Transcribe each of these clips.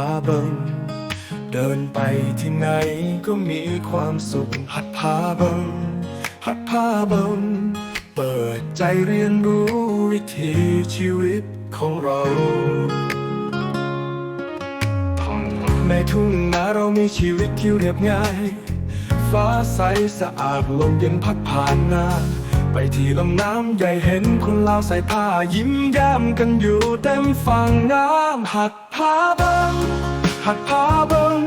าเบิงเดินไปที่ไหนก็มีความสุข หัดพาเบิงหัดพาเบิงเปิดใจเรียนรู้วิถีชีวิตของเราในทุ่งนาเรามีชีวิตที่เรียบง่าย ฟ้าใสสะอาดลมเย็นพัดผ่านนา ไปที่ลำน้ำใหญ่เห็นคนลาวใส่ผ้ายิ้มแย้มกันอยู่เต็มฝั่งน้ำหัดพาเบิงหัดพาเบิง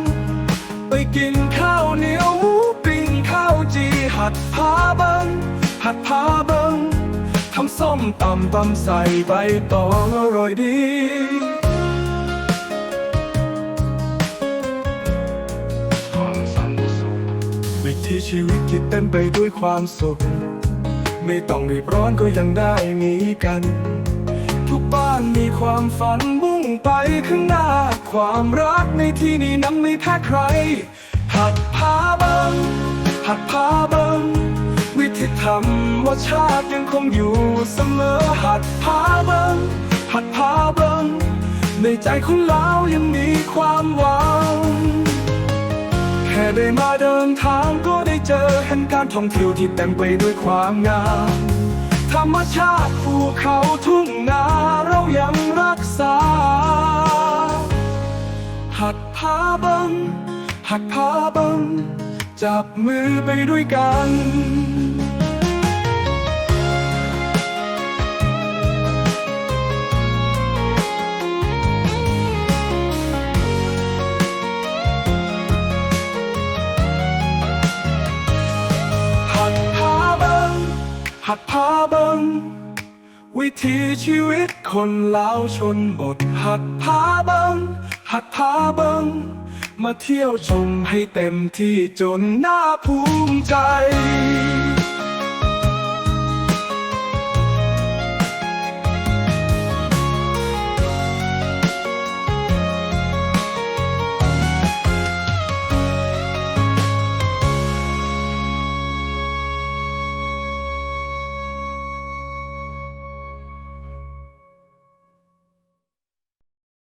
ไปกินข้าวเหนียวหมูปิ้งข้าวจีหัดพาเบิงหัดพาเบิงทำส้มตำตำใส่ใบตองอร่อยดีวิถีชีวิตที่เต็มไปด้วยความสุข ไม่ต้องรีบร้อนก็ยังได้มีกัน ทุกบ้านมีความฝันมุ่งไปข้างหน้า ความรักในที่นี้นั้นไม่แพ้ใคร หัดพาบิงหัดพาบิงวิธีธรรมชาติยังคงอยู่เสมอ หัดพาบิงหัดพาบิงในใจของเรายังมีความหวังแค่ได้มาเดินทางก็ เจอเห็นการท่องเที่ยวที่เต็มไปด้วยความงาม ธรรมชาติภูเขาทุ่งนาเรายังรักษา หัดพาบัง หัดพาบัง จับมือไปด้วยกัน หัดพาบัง วิถีชีวิตคนลาวชนบท หัดพาบัง หัดพาบัง มาเที่ยวชมให้เต็มที่จนน่าภูมิใจ